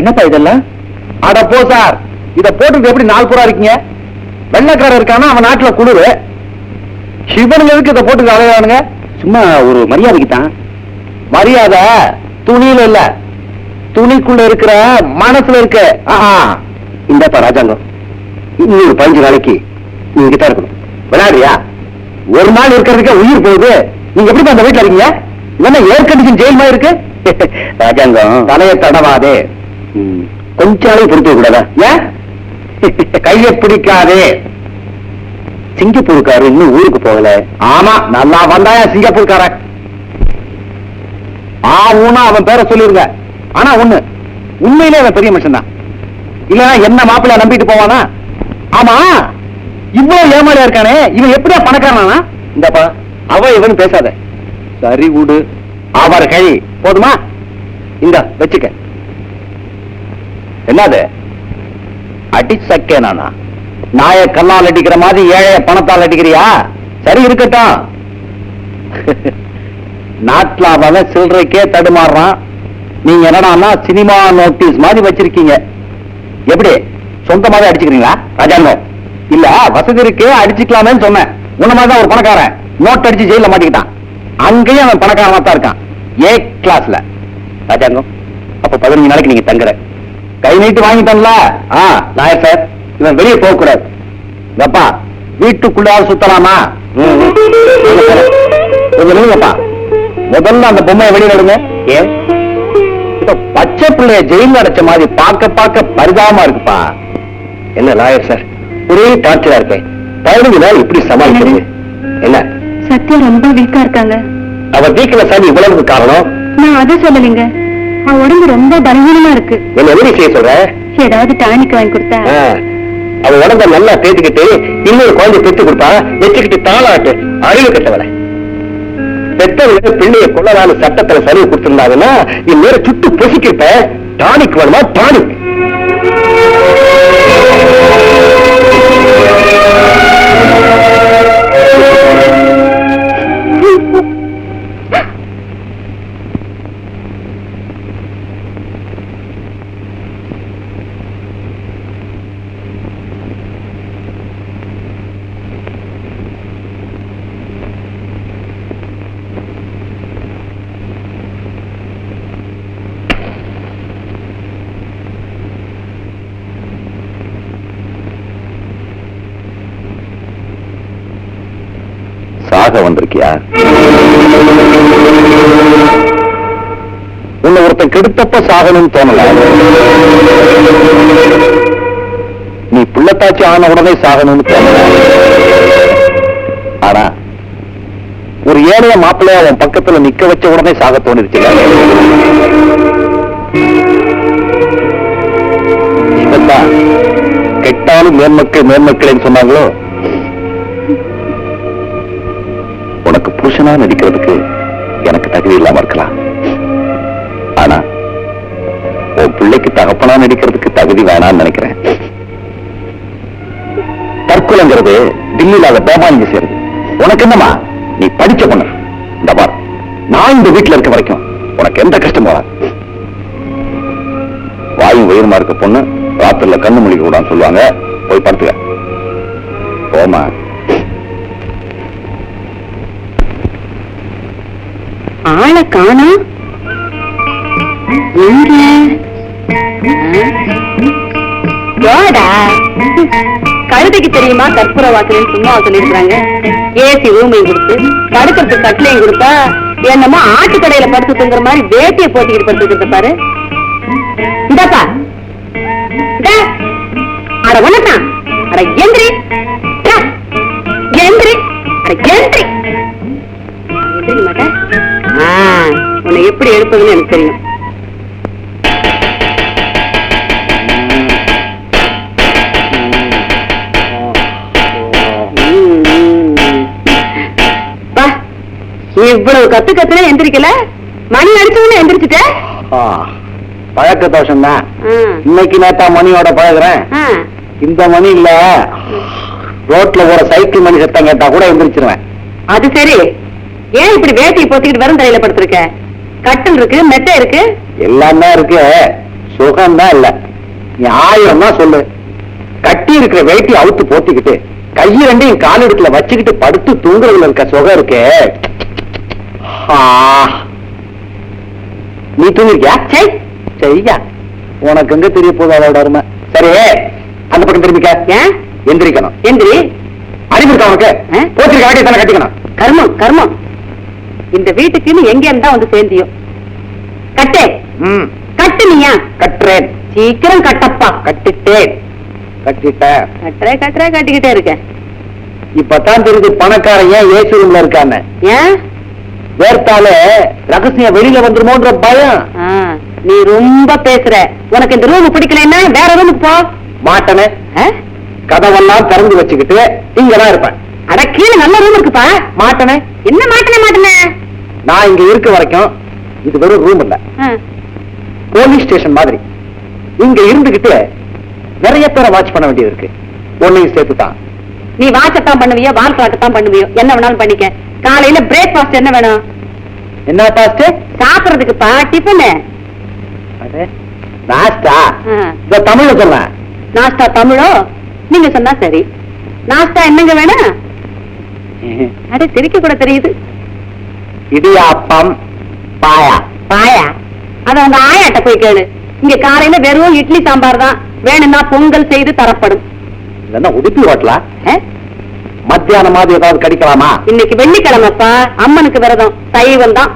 என்னப்பா இதெல்லாம்? அட போ சார். இத போட்டு எப்படி நாலு புறா இருக்கீங்க? வெள்ளக்காரர் இருக்கானா? அவன் நாட்டுல குளிரு. சிவனுங்க எதுக்கு இதை போட்டு அலையானுங்க சும்மா ஒரு மரியாதைக்கு தான். மரியாதை துணியில இல்ல. துணிக்குள்ள இருக்கிற மனசுல இருக்க. ஆஹா. ராஜாங்கம். இன்னும் ஒரு பதினஞ்சு நாளைக்கு நீங்க தான் இருக்கணும். விளையாடுறியா? ஒரு நாள் இருக்கிறதுக்கே உயிர் போகுது. நீங்க எப்படி அந்த வீட்டுல இருக்கீங்க? என்ன ஏற்கனவே ஜெயில் மாதிரி இருக்கு? ராஜாங்கம் தலையை தடவாதே. ம், கொஞ்ச நாளைக்கு கூடாதா ஏன் கையை பிடிக்காதே. சிங்கப்பூருக்காரு இன்னும் ஊருக்கு போகல. ஆமா நல்லா வந்தாயா சிங்கப்பூர்கார ஆ அவன் பேரை சொல்லிருங்க ஆனா ஒண்ணு உண்மையிலே அவன் பெரிய மனுஷன் தான் இல்லனா என்ன மாப்பிள்ள நம்பிட்டு போவானா? ஆமா இவ்வளவு ஏமாளியா இருக்கானே இவன் எப்படியா பணக்காரனா இந்தப்பா அவ இவன் பேசாத. சரி விடு. அவர் கை போதுமா? இந்த வச்சுக்க. என்னது? அடிச்சக்கே நானா நாய கல்லால் அடிக்கிற மாதிரி ஏழைய பணத்தால் அடிக்கிறியா? சரி இருக்கட்டும். நாட்டுல அவன் சில்லறைக்கே தடுமாறுறான். நீங்க என்னடான்னா சினிமா நோட்டீஸ் மாதிரி வச்சிருக்கீங்க. எப்படி? சொந்தமாவே அடிச்சுக்கிறீங்களா? ராஜாங்க. இல்ல வசதி இருக்கு அடிச்சுக்கலாமேன்னு சொன்னேன். உன்ன மாதிரி தான் ஒரு பணக்காரன். நோட் அடிச்சு ஜெயில மாட்டிக்கிட்டான். அங்கேயும் அவன் பணக்காரனா தான் இருக்கான். ஏ கிளாஸ்ல ராஜாங்கம் அப்ப பதினஞ்சு நாளைக்கு நீங்க தங்குற. கை நீட்டு வாங்கிட்டோம்ல ஆ நாயர் சார் இவன் வெளியே போக கூடாது அப்பா வீட்டுக்குள்ளாவது சுத்தலாமா. கொஞ்சம் நில்லுங்கப்பா. முதல்ல அந்த பொம்மையை ஏன்? இப்ப பச்சை பிள்ளைய ஜெயில அடைச்ச மாதிரி பார்க்க பார்க்க பரிதாபமா இருக்குப்பா. என்ன லாயர் சார் ஒரே டார்ச்சரா இருக்கேன் பதினஞ்சு நாள் எப்படி சமாளிக்கிறது என்ன? சத்யா ரொம்ப வீக்கா இருக்காங்க. அவ வீக்கில சாமி இவ்வளவுக்கு காரணம்? நான் அதை சொல்லலைங்க. உடம்பு ரொம்ப பலவீனமா இருக்கு. என்ன எப்படி செய்ய சொல்ற? ஏதாவது டானிக் வாங்கி கொடுத்தா? ஆ, அவ உடம்ப நல்லா தேத்திக்கிட்டு இன்னொரு குழந்தை பெத்து கொடுப்பா வச்சுக்கிட்டு தாளாட்டு அறிவு கட்டவளை. பெத்தவங்க பிள்ளைய கொள்ளலான்னு சட்டத்துல சரிவு கொடுத்திருந்தாங்கன்னா இந்நேரம் சுட்டு பொசிக்கிட்ட டானிக் வேணுமா டானிக்? வந்திருக்கியா உன்னை ஒருத்தன் கெடுத்தப்ப சாகணும்னு தோணல. நீ புள்ளத்தாச்சி ஆன உடனே சாகணும்னு தோணல. ஆனா ஒரு ஏழைய மாப்பிள்ளைய அவன் பக்கத்துல நிக்க வச்ச உடனே சாக தோணிருச்சு கெட்டாலும் மேன்மக்கள் மேன்மக்களேன்னு சொன்னாங்களோ? உனக்கு நடிக்கிறதுக்கு எனக்கு தகுதி இல்லாம இருக்கலாம். ஆனா உன் பிள்ளைக்கு தகப்பனா நடிக்கிறதுக்கு தகுதி வேணாம்னு நினைக்கிறேன். தற்கொலைங்கிறது தில்லியில அதை பேமானிங்க சேருது. உனக்கு என்னமா நீ படிச்ச பொண்ணு. இந்த பார் நான் இந்த வீட்டுல இருக்க வரைக்கும் உனக்கு எந்த கஷ்டம் வராது. வாயும் வயிறுமா இருக்க பொண்ணு ராத்திரில கண்ணு முழிக்க கூடாதுன்னு சொல்லுவாங்க. போய் படுத்துக்க. போமா ஆளை காணா? எங்க? கழுதைக்கு தெரியுமா கற்பூர வாசலையும் சும்மா சொல்லிருக்காங்க ஏசி ரூமையும் கொடுத்து படுக்கிறதுக்கு கட்டிலையும் கொடுத்தா என்னமோ ஆட்டு கடையில படுத்து தூங்குற மாதிரி வேட்டிய போட்டிக்கிட்டு படுத்துக்கிட்டு பாரு. இந்தாப்பா. அட வணக்கம் அட எந்திரி. எந்திரி. அட எந்திரி. எந்திரி மாட்டேன் உன்னை எப்படி எடுப்பதுன்னு எனக்கு தெரியும். இவ்வளவு கத்து கத்துனா எந்திரிக்கல? மணி அடிச்சவன எந்திரிச்சுட்ட? பழக்க தோஷம் தான். இன்னைக்கு நேத்தா மணியோட பழகுறேன். இந்த மணி இல்ல. ரோட்ல போற சைக்கிள் மணி சத்தம் கேட்டா கூட எந்திரிச்சிருவேன். அது சரி. ஏன் இப்படி வேட்டியை போத்திக்கிட்டு வெறும் தரையில படுத்திருக்க? கட்டில் இருக்கு மெத்தை இருக்கு? எல்லாமே இருக்கு. சுகம் தான் இல்ல. நீ ஆயிரம் தான் சொல்லு. கட்டி இருக்கிற வேட்டி அவுத்து போத்திக்கிட்டு கையை ரெண்டையும் கால் இடத்துல வச்சுக்கிட்டு படுத்து தூங்குறதுல இருக்க சுகம் இருக்கே. நீ தூங்கிருக்கியா சை. சரியா. உனக்கு எங்க தெரிய போகுது அதோட அருமை? சரி அந்த பக்கம் திரும்பிக்க. எந்திரிக்கணும். எந்திரி. அறிவு இருக்கா உனக்கு? ஆ? போத்திருக்க வேட்டியை தானே கட்டிக்கணும். கர்மம் கர்மம். இந்த வீட்டுக்குன்னு எங்க இருந்தா வந்து சேர்ந்தியோ கட்டே. கட்டு நீயா? கட்டுறேன். சீக்கிரம் கட்டப்பா. கட்டிட்டேன். கட்டிட்டேன் கட்டுறே கட்டுறே கட்டிக்கிட்டே இருக்கேன். இப்பதான் தெரியுது பணக்காரன் ஏன் ஏசி ரூம்ல இருக்கான்னு. ஏன் வேர்த்தால ரகசியம் வெளியில வந்துருமோன்ற பயம். நீ ரொம்ப பேசுற. உனக்கு இந்த ரூம் பிடிக்கலைன்னா வேற ரூமுக்கு போ. மாட்டனே? கதவெல்லாம் திறந்து வச்சுக்கிட்டு இங்கதான் இருப்பேன். அட கீழே நல்ல ரூம் இருக்குப்பா. மாட்டனே. என்ன மாட்டனே மாட்டனே? நான் இங்க இருக்க வரைக்கும் இது வெறும் ரூம் இல்ல போலீஸ் ஸ்டேஷன் மாதிரி. இங்க இருந்துகிட்டு நிறைய பேரை வாட்ச் பண்ண வேண்டியது இருக்கு. ஒன்னையும் சேர்த்து தான் நீ வாட்சத்தான் பண்ணுவியோ வால் காட்டத்தான் பண்ணுவியோ? என்ன வேணாலும் பண்ணிக்க. காலையில பிரேக்ஃபாஸ்ட் என்ன வேணும்? என்ன டாஸ்ட் சாப்பிடுறதுக்குப்பா டிஃபனு நாஸ்டா. இத தமிழ்ல சொல்றேன் நாஸ்டா தமிழோ? நீங்க சொன்னா சரி. நாஸ்டா என்னங்க வேணும்? அட சிரிக்க கூட தெரியுது. இடியாப்பம் பாயா. பாயா? அத உங்க ஆயாட்ட போய் கேளு. இங்க காலையில வெறும் இட்லி சாம்பார் தான். வேணும்னா பொங்கல் செய்து தரப்படும். இல்லன்னா உடுப்பி? மத்தியானம் மாதிரி ஏதாவது கடிக்கலாமா? இன்னைக்கு வெள்ளிக்கிழமைப்பா. அம்மனுக்கு விரதம். சைவம் தான்.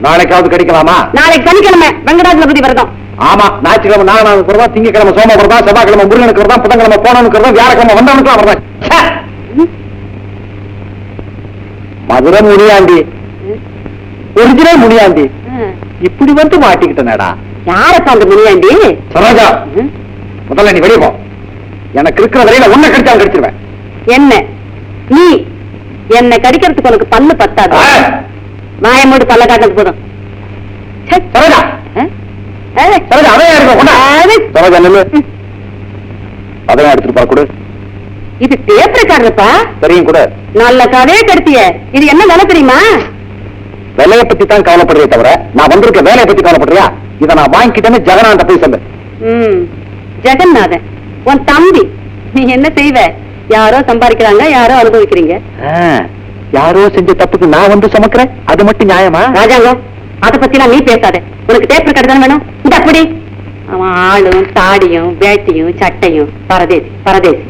நாளைக்காவது கடிக்கலாமா? நாளைக்கு சனிக்கிழமை வெங்கடாஜலபதி விரதம். ஆமா ஞாயிற்றுக்கிழமை நாகநாதனுக்கு வரதா திங்கக்கிழமை சோம வரதா செவ்வாய்க்கிழமை முருகனுக்கு வரதா புதன்கிழமை போனவனுக்கு வரதா வியாழக்கிழமை வந்தவனுக்கு வரதா ச்சே! மதுரை முனியாண்டி ஒரிஜினல் முனியாண்டி இப்படி வந்து மாட்டிக்கிட்டனடா. யாரப்பா அந்த முனியாண்டி சரோஜா? முதல்ல நீ வெளியே போ. எனக்கு இருக்கிற வரையில உன்னை கடிச்சாலும் கடிச்சிருவேன். என்ன? நீ? என்ன கடிக்கிறதுக்கு உனக்கு பல்லு பத்தாது! வாயமோடு பல்ல காட்டுறது போதும். சரோஜா. சரோஜா கொண்டா சரோஜா நில்லு. அதையும் எடுத்துட்டு போ கொடு. இது டேப் ரெக்கார்டுப்பா தெரியும் கூட. நல்ல கதையை கடுத்திய. இது என்ன விலை தெரியுமா? விலையை பத்தி தான் கவலைப்படுறே தவிர நான் வந்திருக்க வேலையை பத்தி கவலைப்படுறியா? இதை நான் வாங்கிக்கிட்டேன்னு ஜெகனாண்ட போய் சொல்லு. ஜெகநாதன் உன் தம்பி. நீ என்ன செய்வ? யாரோ சம்பாதிக்கிறாங்க யாரோ அனுபவிக்கிறீங்க. யாரோ செஞ்ச தப்புக்கு நான் வந்து சமக்கிறேன்? அது மட்டும் நியாயமா? ராஜாங்கம் அத பத்திலாம் நீ பேசாத. உனக்கு டேப் ரெக்கார்டு தானே வேணும்? இந்த அப்படி அவன் ஆளும் தாடியும் வேட்டியும் சட்டையும் பரதேசி பரதேசி.